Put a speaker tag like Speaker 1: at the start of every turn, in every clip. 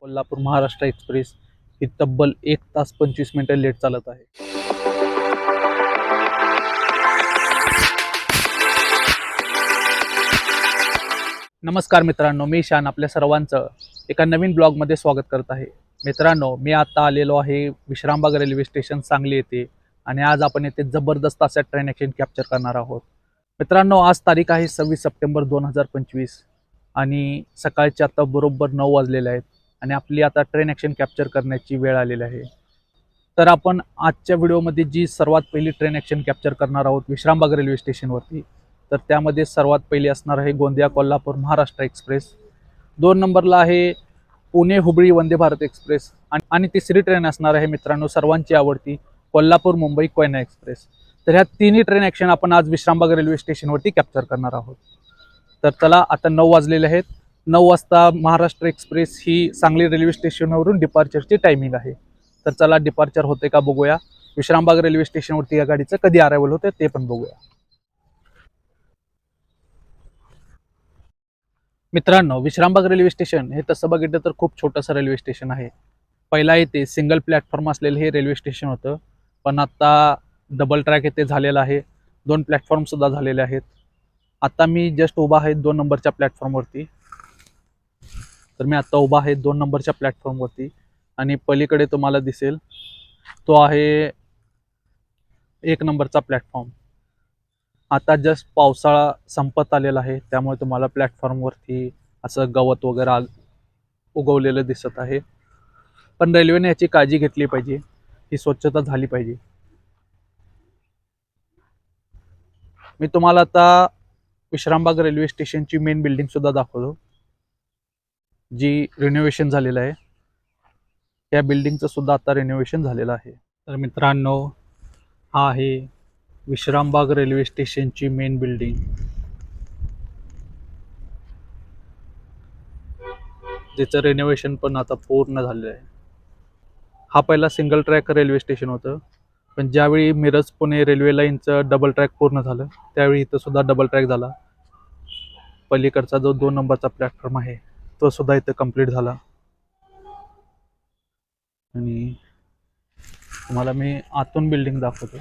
Speaker 1: Kolhapur Maharashtra express ही तब्बल एक तास पंचवीस मिनिटं लेट चालत आहे. नमस्कार मित्रांनो मी शान आपल्या सर्वांचं एका नवीन ब्लॉगमध्ये स्वागत करत आहे. मित्रांनो मी आता आलेलो आहे विश्रामबाग रेल्वे स्टेशन सांगली येथे आणि आज आपण येथे जबरदस्त असा ट्रेन ॲक्शन कॅप्चर करणार आहोत. मित्रांनो आज तारीख आहे सव्वीस सप्टेंबर दोन हजार पंचवीस आणि सकाळचे आता बरोबर नऊ वाजलेले आहेत आणि आपली आता ट्रेन ॲक्शन कॅप्चर करण्याची वेळ आलेली आहे. तर आपण आजच्या व्हिडिओमध्ये जी सर्वात पहिली ट्रेन ॲक्शन कॅप्चर करणार आहोत विश्रामबाग रेल्वे स्टेशनवरती तर त्यामध्ये सर्वात पहिली असणार आहे गोंदिया कोल्हापूर महाराष्ट्र एक्सप्रेस. दोन नंबरला आहे पुणे हुबळी वंदे भारत एक्सप्रेस आणि तिसरी ट्रेन असणार आहे मित्रांनो सर्वांची आवडती कोल्हापूर मुंबई कोयना एक्सप्रेस. तर ह्या तिन्ही ट्रेन ॲक्शन आपण आज विश्रामबाग रेल्वे स्टेशनवरती कॅप्चर करणार आहोत. तर चला आता नऊ वाजलेले आहेत. नऊ वाजता महाराष्ट्र एक्सप्रेस ही सांगली रेल्वे स्टेशनवरून डिपार्चरची टायमिंग आहे. तर चला डिपार्चर होते का बघूया. विश्रामबाग रेल्वे स्टेशनवरती या गाडीचं कधी अरायवल होते ते पण बघूया. मित्रांनो विश्रामबाग रेल्वे स्टेशन हे तसं बघितलं तर खूप छोटंसं रेल्वे स्टेशन आहे. पहिला येथे सिंगल प्लॅटफॉर्म असलेलं हे रेल्वे स्टेशन होतं. पण आता डबल ट्रॅक येथे झालेला आहे. दोन प्लॅटफॉर्मसुद्धा झालेले आहेत. आत्ता मी जस्ट उभा आहे दोन नंबरच्या प्लॅटफॉर्मवरती तर मी आत्ता उभा आहे दोन नंबरच्या प्लॅटफॉर्मवरती आणि पलीकडे तुम्हाला दिसेल तो आहे एक नंबरचा प्लॅटफॉर्म आता जस्ट पावसाळा संपत आलेला आहे त्यामुळे तुम्हाला प्लॅटफॉर्मवरती असं गवत वगैरे उगवलेलं दिसत आहे. पण रेल्वेने याची काळजी घेतली पाहिजे. ही स्वच्छता झाली पाहिजे. मी तुम्हाला आता विश्रामबाग रेल्वे स्टेशनची मेन बिल्डिंग सुद्धा दाखवतो जी रिनोव्हेशन झालेलं आहे. या बिल्डिंगचं सुद्धा आता रिनोव्हेशन झालेलं आहे. तर मित्रांनो हा आहे विश्रामबाग रेल्वे स्टेशनची मेन बिल्डिंग ज्याचं रेनोव्हेशन पण आता पूर्ण झालेलं आहे. हा पहिला सिंगल ट्रॅक रेल्वे स्टेशन होतं. पण ज्यावेळी मिरज पुणे रेल्वे लाईनचं डबल ट्रॅक पूर्ण झालं त्यावेळी इथं सुद्धा डबल ट्रॅक झाला. पलीकडचा जो दोन नंबरचा प्लॅटफॉर्म आहे तो सुद्धा इथं कंप्लीट झाला. आणि तुम्हाला मी आतून बिल्डिंग दाखवतो.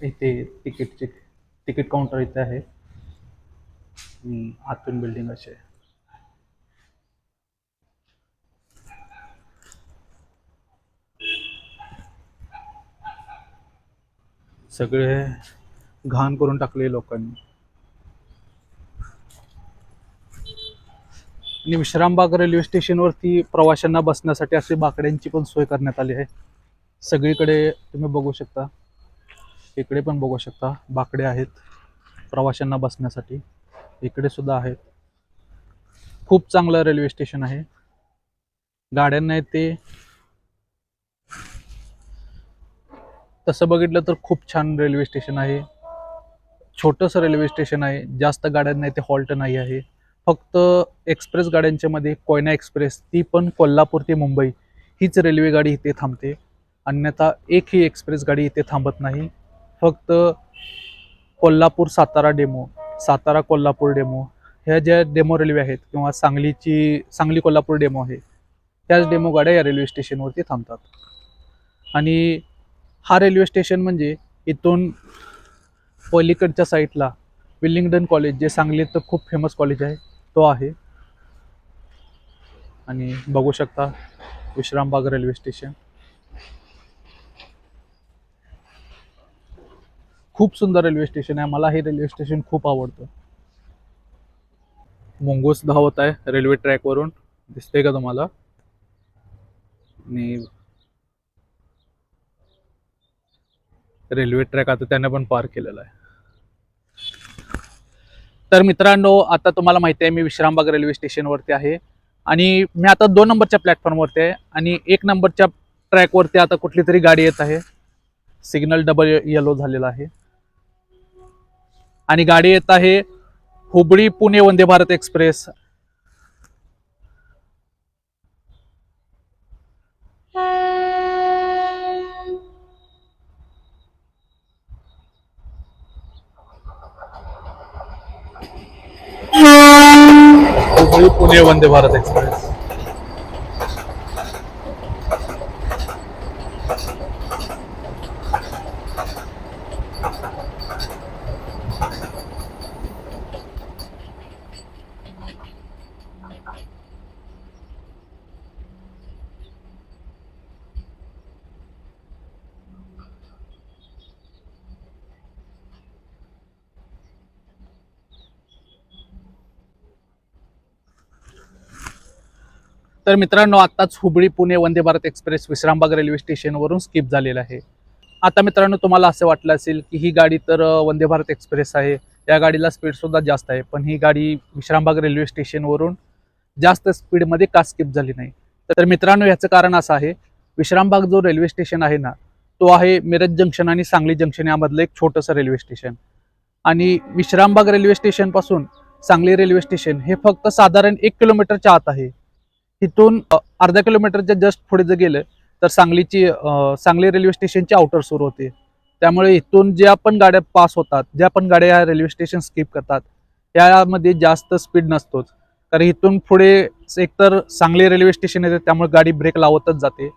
Speaker 1: इथे तिकीटचे तिकीट काउंटर इथे आहे. आतून बिल्डिंग अशी आहे. सगळे घाण करून टाकले लोकांनी. आणि विश्रामबाग रेल्वे स्टेशनवरती प्रवाशांना बसण्यासाठी असे बाकड्यांची पण सोय करण्यात आली आहे. सगळीकडे तुम्ही बघू शकता. इकडे पण बघू शकता. बाकडे आहेत प्रवाशांना बसण्यासाठी. इकडे सुद्धा आहेत. खूप चांगलं रेल्वे स्टेशन आहे. गाड्यांना येते तसं बघितलं तर खूप छान रेल्वे स्टेशन आहे. छोटंसं रेल्वे स्टेशन आहे. जास्त गाड्यांना इथे हॉल्ट नाही आहे. फक्त एक्सप्रेस गाड्यांच्या मध्ये कोयना एक्सप्रेस ती पण कोल्हापूर ते मुंबई हीच रेल्वे गाडी इथे थांबते. अन्यथा एकही एक्सप्रेस गाडी इथे थांबत नाही. फक्त कोल्हापूर सातारा डेमो सातारा कोल्हापूर डेमो ह्या ज्या डेमो रेल्वे आहेत किंवा सांगलीची सांगली कोल्हापूर डेमो आहे त्याच डेमो गाड्या या रेल्वे स्टेशनवरती थांबतात. आणि हा रेल्वे स्टेशन म्हणजे इथून पलीकडच्या साईडला विलिंग्डन कॉलेज जे सांगलीत खूप फेमस कॉलेज आहे तो आहे. आणि बघू शकता विश्रामबाग रेल्वे स्टेशन खूप सुंदर रेल्वे स्टेशन आहे. मला हे रेल्वे स्टेशन खूप आवडतं. मुंगूस धावत आहे रेल्वे ट्रॅकवरून दिसते का तुम्हाला? आणि रेल्वे ट्रॅक आता त्याने पण पार केलेला आहे. तर मित्रांनो आता तुम्हाला माहिती आहे मी विश्रामबाग रेल्वे स्टेशनवरती आहे. आणि मी आता दोन नंबरच्या प्लॅटफॉर्मवरती आहे. आणि एक नंबरच्या ट्रॅकवरती आता कुठली तरी गाडी येत आहे. सिग्नल डबल येलो झालेला आहे. आणि गाडी येत आहे हुबळी पुणे वंदे भारत एक्सप्रेस. हुबळी पुणे वंदे भारत एक्सप्रेस. तर मित्रांनो आत्ताच हुबळी पुणे वंदे भारत एक्सप्रेस विश्रामबाग रेल्वे स्टेशनवरून स्किप झालेला आहे. आता मित्रांनो तुम्हाला असं वाटलं असेल की ही गाडी तर वंदे भारत एक्सप्रेस आहे. या गाडीला स्पीड सुद्धा जास्त आहे पण ही गाडी विश्रामबाग रेल्वे स्टेशनवरून जास्त स्पीडमध्ये का स्किप झाली नाही? तर मित्रांनो याचं कारण असं आहे विश्रामबाग जो रेल्वे स्टेशन आहे ना तो आहे मिरज जंक्शन आणि सांगली जंक्शन यामधलं एक छोटंसं रेल्वे स्टेशन. आणि विश्रामबाग रेल्वे स्टेशनपासून सांगली रेल्वे स्टेशन हे फक्त साधारण एक किलोमीटरच्या आत आहे. तिथून अर्धा किलोमीटरच्या जस्ट पुढे जर गेलं तर सांगलीची सांगली रेल्वे स्टेशनची आउटर सुरू होते. त्यामुळे इथून ज्या पण गाड्या पास होतात ज्या पण गाड्या या रेल्वे स्टेशन स्किप करतात त्यामध्ये जास्त स्पीड नसतोच. कारण इथून पुढे एकतर सांगली रेल्वे स्टेशन येते त्यामुळे गाडी ब्रेक लावतच जाते.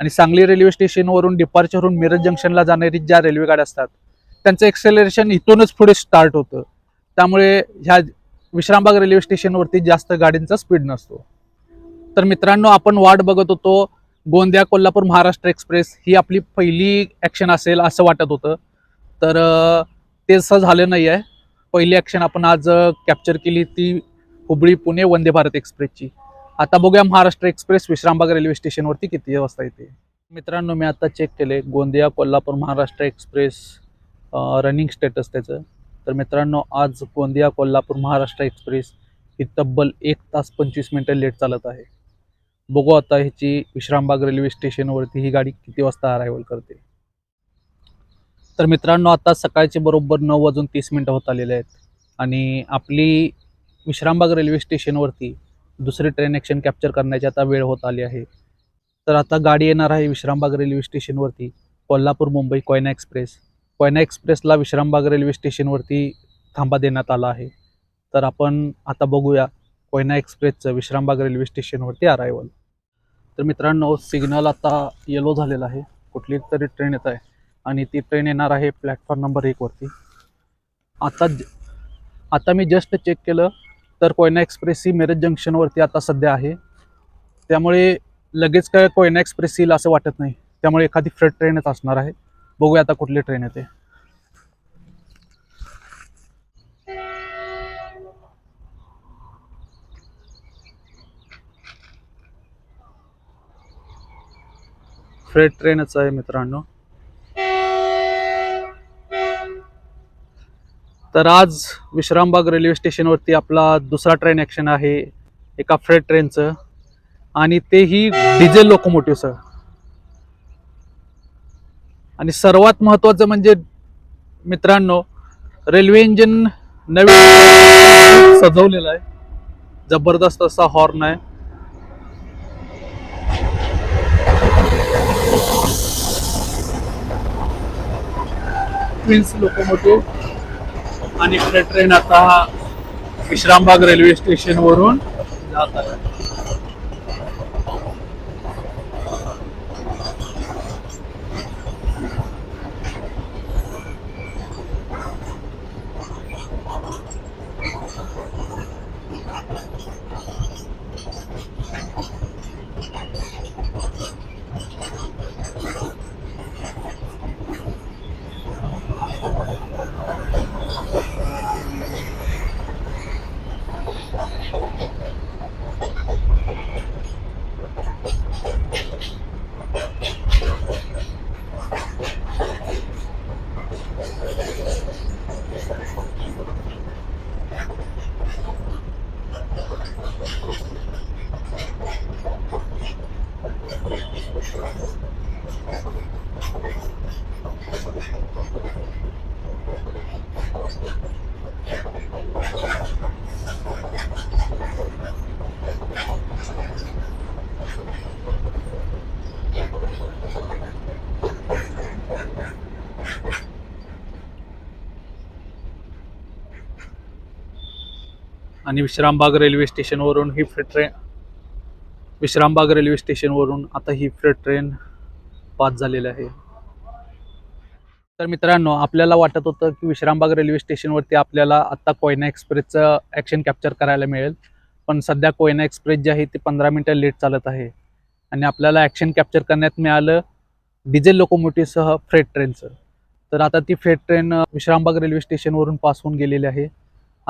Speaker 1: आणि सांगली रेल्वे स्टेशनवरून डिपार्चरहून मिरज जंक्शनला जाणारी ज्या रेल्वे गाड्या असतात त्यांचं एक्सेलरेशन इथूनच पुढे स्टार्ट होतं. त्यामुळे ह्या विश्रामबाग रेल्वे स्टेशनवरती जास्त गाडींचा स्पीड नसतो. तर मित्रांनो आपण वाट बघत होतो गोंदिया कोल्हापूर महाराष्ट्र एक्सप्रेस ही आपली पहिली ॲक्शन असेल असं वाटत होतं. तर ते असं झालं नाही आहे पहिली ॲक्शन आपण आज कॅप्चर केली ती हुबळी पुणे वंदे भारत एक्सप्रेसची. आता बघूया महाराष्ट्र एक्सप्रेस विश्रामबाग रेल्वे स्टेशनवरती किती वाजता येते. मित्रांनो मी आता चेक केले Gondia Kolhapur Maharashtra express running status त्याचं. तर मित्रांनो आज गोंदिया कोल्हापूर महाराष्ट्र एक्सप्रेस ही तब्बल एक तास पंचवीस मिनटं लेट चालत आहे. बघू आता ह्याची विश्रामबाग रेल्वे स्टेशनवरती ही गाडी किती वाजता अरायवल करते. तर मित्रांनो आता सकाळचे बरोबर नऊ वाजून तीस मिनटं होत आलेले आहेत. आणि आपली विश्रामबाग रेल्वे स्टेशनवरती दुसरी ट्रेन ॲक्शन कॅप्चर करण्याची आता वेळ होत आली आहे. तर आता गाडी येणार आहे विश्रामबाग रेल्वे स्टेशनवरती कोल्हापूर मुंबई कोयना एक्सप्रेस कोयना एक्सप्रेसला विश्रामबाग रेल्वे स्टेशनवरती थांबा देण्यात आला आहे. तर आपण आता बघूया कोयना एक्सप्रेसचं विश्रामबाग रेल्वे स्टेशनवरती अरायवल तर मित्रांनो सिग्नल आता येलो झालेला आहे. कुठली तरी ट्रेन येत आहे. आणि ती ट्रेन येणार आहे प्लॅटफॉर्म नंबर एकवरती आता आता मी जस्ट चेक केलं तर कोयना एक्सप्रेस ही मिरज जंक्शनवरती आता सध्या आहे. त्यामुळे लगेच काय कोयना एक्सप्रेस येईल असं वाटत नाही. त्यामुळे एखादी फ्रेट ट्रेनच असणार आहे. बघूया आता कुठली ट्रेन येते. फ्रेट ट्रेनच आहे मित्रांनो. तर आज विश्रामबाग रेल्वे स्टेशनवरती आपला दुसरा ट्रेन ॲक्शन आहे. एका फ्रेट ट्रेनचं. आणि तेही डिझेल लोकोमोटिव्हचं आणि सर्वात महत्त्वाचं म्हणजे मित्रांनो रेल्वे इंजिन नवीन सजवलेलं आहे. जबरदस्त असा हॉर्न आहे. क्वीन्स लोकोमोटिव्ह आणि इकडे ट्रेन आता विश्रामबाग रेल्वे स्टेशनवरून जात आहे. Thank you. आणि विश्रामबाग रेल्वे स्टेशनवरून ही फ्रेट ट्रेन विश्रामबाग रेल्वे स्टेशनवरून आता ही फ्रेट ट्रेन पास झालेली आहे. तर मित्रांनो आपल्याला वाटत होतं की विश्रामबाग रेल्वे स्टेशनवरती आपल्याला आत्ता कोयना एक्सप्रेसचं ॲक्शन कॅप्चर करायला मिळेल. पण सध्या कोयना एक्सप्रेस जी आहे ती पंधरा मिनटं लेट चालत आहे. आणि आपल्याला ॲक्शन कॅप्चर करण्यात मिळालं डिझेल लोकोमोटिव्हसह फ्रेट ट्रेनचं तर आता ती फ्रेट ट्रेन विश्रामबाग रेल्वे स्टेशनवरून पास होऊन गेलेली आहे.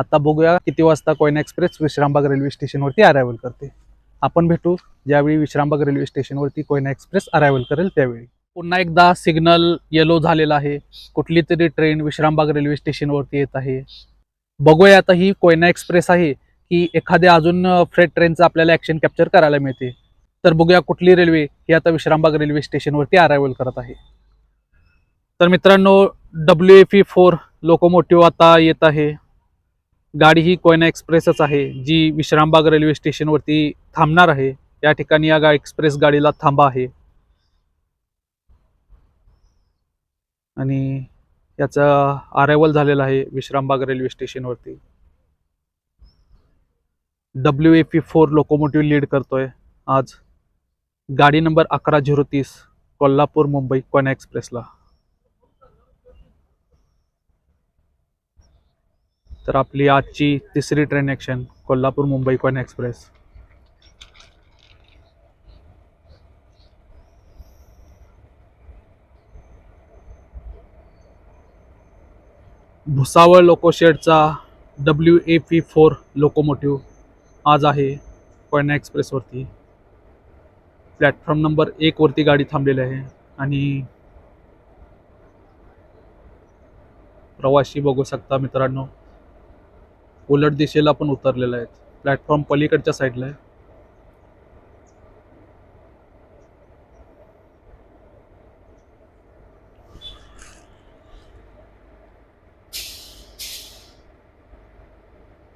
Speaker 1: आता बघूया किती वाजता कोयना एक्सप्रेस विश्रामबाग रेल्वे स्टेशनवरती अरायव्हल करते. आपण भेटू ज्यावेळी विश्रामबाग रेल्वे स्टेशनवरती कोयना एक्सप्रेस अरायव्हल करेल त्यावेळी. पुन्हा एकदा सिग्नल येलो झालेला आहे. कुठली तरी ट्रेन विश्रामबाग रेल्वे स्टेशनवरती येत आहे. बघूया आता ही कोयना एक्सप्रेस आहे की एखाद्या अजून फ्रेट ट्रेनचं आपल्याला ॲक्शन कॅप्चर करायला मिळते. तर बघूया कुठली रेल्वे ही आता विश्रामबाग रेल्वे स्टेशनवरती अरायवल करत आहे. तर मित्रांनो W F E four locomotive आता येत आहे. गाडी ही कोयना एक्सप्रेसच आहे जी विश्रामबाग रेल्वे स्टेशनवरती थांबणार आहे. या ठिकाणी या गा एक्सप्रेस गाडीला थांबा आहे. आणि याचा अरायवल झालेला आहे विश्रामबाग रेल्वे स्टेशनवरती. W A P four locomotive lead करतोय. आज गाडी नंबर अकरा झिरो तीस कोल्हापूर मुंबई कोयना एक्सप्रेसला. तर आपली आजची तिसरी train action Kolhapur Mumbai Koyna express Bhusawal लोकोशेडचा W A P four locomotive आज आहे कोयना एक्सप्रेसवरती प्लॅटफॉर्म नंबर एक वरती गाडी थांबलेली आहे आणि प्रवासी बघू शकता मित्रांनो. उलट दिशेला पण उतरलेले आहेत. प्लॅटफॉर्म पलीकडच्या साईडला आहे.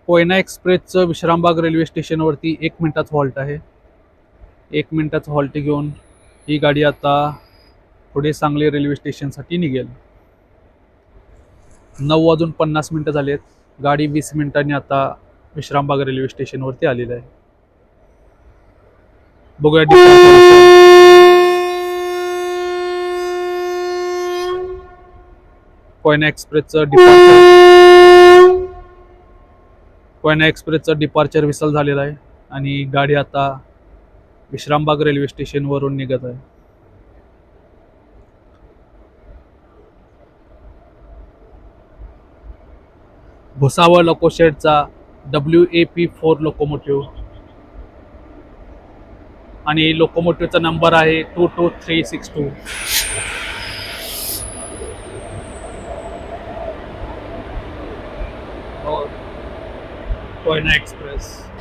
Speaker 1: कोयना एक्सप्रेसचं विश्रामबाग रेल्वे स्टेशनवरती एक मिनिटाचं हॉल्ट आहे. एक मिनिटाचं हॉल्ट घेऊन ही गाडी आता पुढे सांगली रेल्वे स्टेशनसाठी निघेल. नऊ वाजून पन्नास मिनटं झाली आहेत गाडी वीस मिनिटांनी आता विश्रामबाग रेल्वे स्टेशनवरती आलेली आहे. बघूया कोयना एक्सप्रेसचं डिपार्चर कोयना एक्सप्रेसचं डिपार्चर विसल झालेलं आहे आणि गाडी आता विश्रामबाग रेल्वे स्टेशनवरून निघत आहे. Bhusawal लोकोशेडचा W A P four locomotive आणि लोकोमोटिव्हचा नंबर आहे two two three six two Koyna express.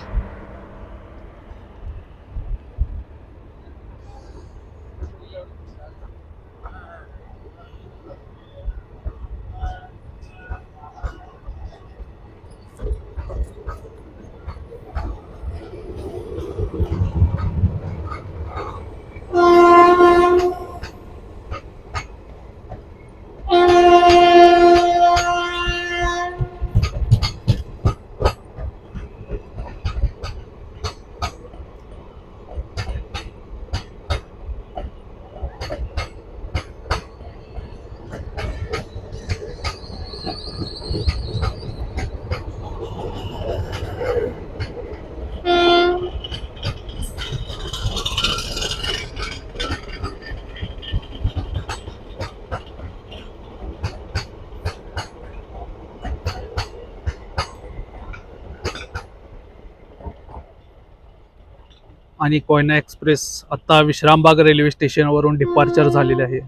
Speaker 1: आणि कोयना एक्सप्रेस आत्ता विश्रामबाग रेल्वे स्टेशनवरून डिपार्चर झालेले आहे.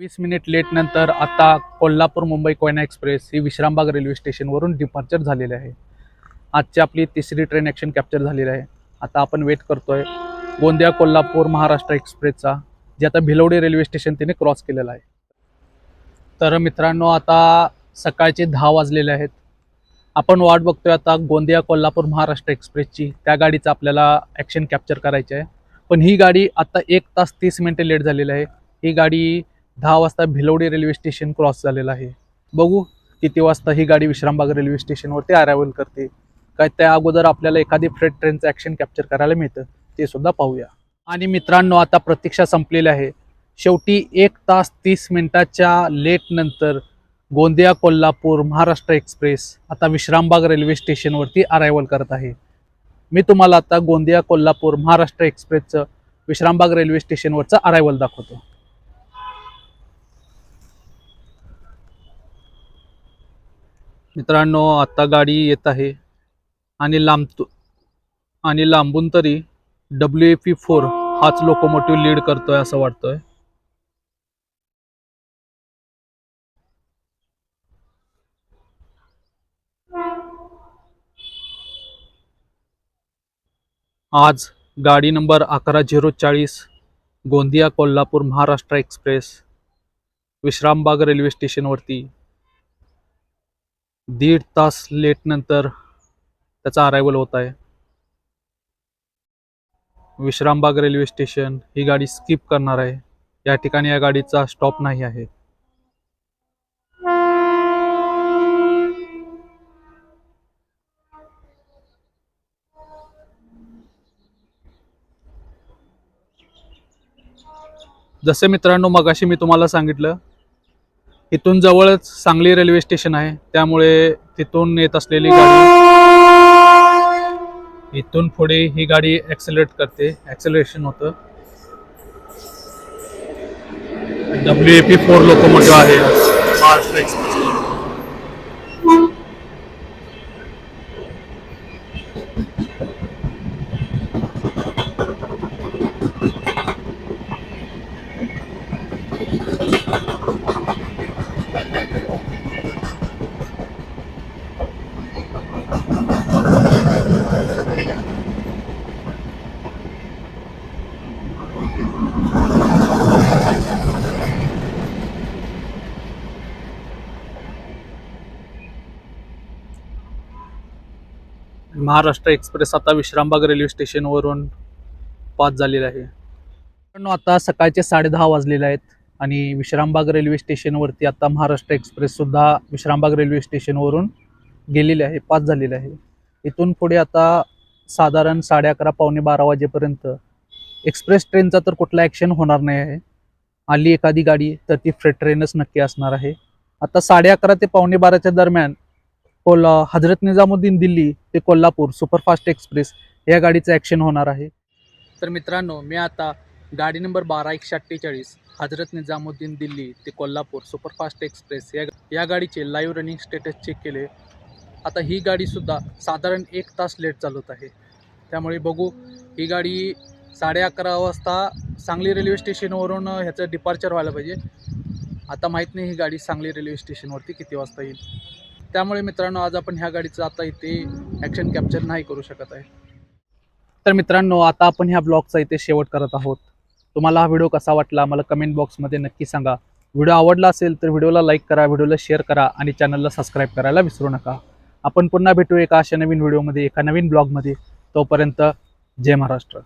Speaker 1: वीस मिनिट लेट नंतर आता कोल्हापूर मुंबई कोयना एक्सप्रेस ही विश्रामबाग रेल्वे स्टेशनवरून डिपार्चर झालेली आहे. आजची आपली तिसरी ट्रेन ॲक्शन कॅप्चर झालेली आहे. आता आपण वेट करतोय गोंदिया कोल्हापूर महाराष्ट्र एक्सप्रेसचा जे आता भिलवडी रेल्वे स्टेशन तिने क्रॉस केलेलं आहे. तर मित्रांनो आता सकाळचे दहा वाजलेले आहेत. आपण वाट बघतोय आता गोंदिया कोल्हापूर महाराष्ट्र एक्सप्रेसची. त्या गाडीचं आपल्याला ॲक्शन कॅप्चर करायची आहे. पण ही गाडी आता एक तास तीस मिनटं लेट झालेली आहे. ही गाडी दहा वाजता भिलवडी रेल्वे स्टेशन क्रॉस झालेलं आहे. बघू किती वाजता ही गाडी विश्रामबाग रेल्वे स्टेशनवरती अरायवल करते. काय त्या अगोदर आपल्याला एखादी फ्रेट ट्रेनचं ॲक्शन कॅप्चर करायला मिळतं. ते सुद्धा पाहूया. आणि मित्रांनो आता प्रतीक्षा संपलेली आहे. शेवटी एक तास तीस मिनटाच्या लेटनंतर गोंदिया कोल्हापूर महाराष्ट्र एक्सप्रेस. आता विश्रामबाग रेल्वे स्टेशनवरती अरायवल करत आहे. मी तुम्हाला आता गोंदिया कोल्हापूर महाराष्ट्र एक्सप्रेसचं विश्रामबाग रेल्वे स्टेशनवरचं अरायवल दाखवतो. मित्रांनो आता गाडी येत आहे आणि लांब आणि लांबून तरी डब्ल्यू ए पी फोर हाच लोकोमोटिव्ह लीड करतोय असं वाटतोय. आज गाडी नंबर अकरा झिरो चाळीस गोंदिया कोल्हापूर महाराष्ट्र एक्सप्रेस विश्रामबाग रेल्वे स्टेशनवरती दीड तास लेट नंतर त्याचा अरायवल होत आहे. विश्रामबाग रेल्वे स्टेशन ही गाडी स्किप करणार आहे. या ठिकाणी या गाडीचा स्टॉप नाही आहे. जसे मित्रांनो मगाशी मी तुम्हाला सांगितलं इथून जवळच सांगली रेल्वे स्टेशन आहे. त्यामुळे तिथून येत असलेली गाडी इथून पुढे ही गाडी ॲक्सिलेट करते. ॲक्सिलेशन होतं. W A P four locomotive आहे. महाराष्ट्र एक्सप्रेस महाराष्ट्र एक्सप्रेस आता विश्रामबाग रेल्वे स्टेशनवरून पास झालेला आहे. पण आता सकाळचे साडेदहा वाजलेले आहेत आणि विश्रामबाग रेल्वे स्टेशनवरती आता महाराष्ट्र एक्सप्रेस सुद्धा विश्रामबाग रेल्वे स्टेशनवरून गेलेले आहे पास झालेले आहे. इथून पुढे आता साधारण साडे अकरा पावणे बारा वाजेपर्यंत एक्सप्रेस ट्रेनचा तर कुठला ॲक्शन होणार नाही आहे. आली एखादी गाडी तर ती फ्रेट ट्रेनच नक्की असणार आहे. आता साडे अकरा ते पावणे बाराच्या दरम्यान कोल्हा हजरत निजामुद्दीन दिल्ली ते कोल्हापूर सुपरफास्ट एक्सप्रेस या गाडीचं ॲक्शन होणार आहे. तर मित्रांनो मी आता गाडी नंबर बारा एकशे अठ्ठेचाळीस हजरत निजामुद्दीन दिल्ली ते कोल्हापूर सुपरफास्ट एक्सप्रेस या या गाडीचे लाईव्ह रनिंग स्टेटस चेक केले. आता ही गाडीसुद्धा साधारण एक तास लेट चालवत आहे. त्यामुळे बघू ही गाडी साडे अकरा वाजता सांगली रेल्वे स्टेशनवरून ह्याचं डिपार्चर व्हायला पाहिजे. आता माहीत नाही ही गाडी सांगली रेल्वे स्टेशनवरती किती वाजता येईल. त्यामुळे मित्रांनो आज आपण ह्या गाडीचं आता इथे ॲक्शन कॅप्चर नाही करू शकत आहे. तर मित्रांनो आता आपण ह्या ब्लॉगचा इथे शेवट करत आहोत. तुम्हाला हा व्हिडिओ कसा वाटला मला कमेंट बॉक्समध्ये नक्की सांगा. व्हिडिओ आवडला असेल तर व्हिडिओला लाईक करा व्हिडिओला शेअर करा आणि चॅनलला सबस्क्राईब करायला विसरू नका. आपण पुन्हा भेटू एका अशा नवीन व्हिडिओमध्ये एका नवीन ब्लॉगमध्ये तोपर्यंत जय महाराष्ट्र.